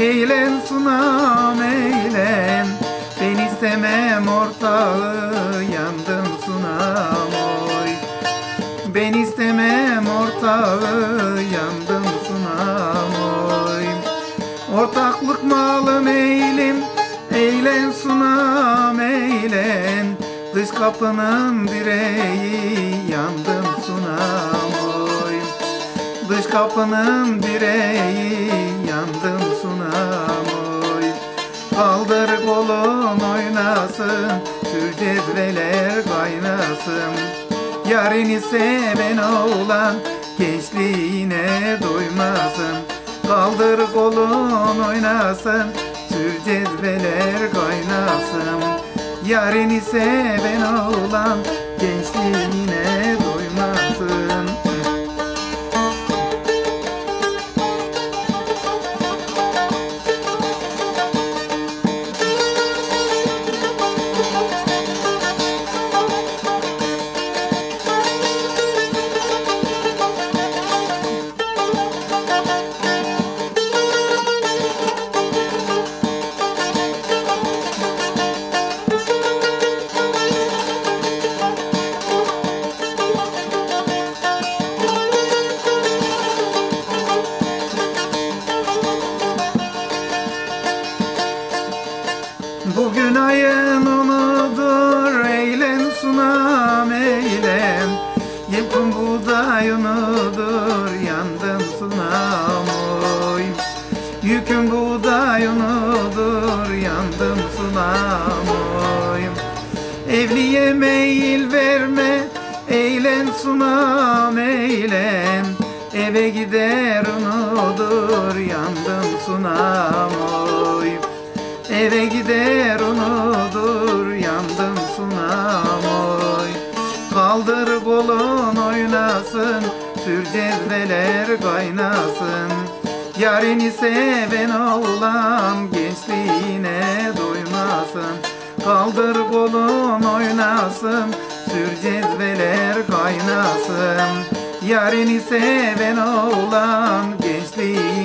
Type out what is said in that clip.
Eğlen sunam eğlen. Ben istemem ortağı yandım sunam oy. Ben istemem ortağı yandım sunam oy. Ortaklık malım eğilim Eğlen sunam eğlen. Dış kapının direği oy Kapının direği yandım sunam oy Kaldır kolun oynasın Sür cezveler kaynasın. Yarini seven oğlan Gençliğine doymasın Kaldır kolun oynasın Sür cezveler kaynasın. Yarini seven oğlan Bugün ayın onudur eğlen sunam eğlen. Yılkın buğday unudur yandım sunam oy. Yükün buğday unudur yandım sunam oy. Evliye meyil verme eğlen sunam eğlen. Eve gider unudur yandım sunam oy Eve gider unudur yandım sunam oy. Kaldır kolun oynasın Sür cezveler kaynasın. Yarini seven oğlan Gençliğine doymasın. Kaldır kolun oynasın Sür cezveler kaynasın. Yarini seven oğlan Gençliğine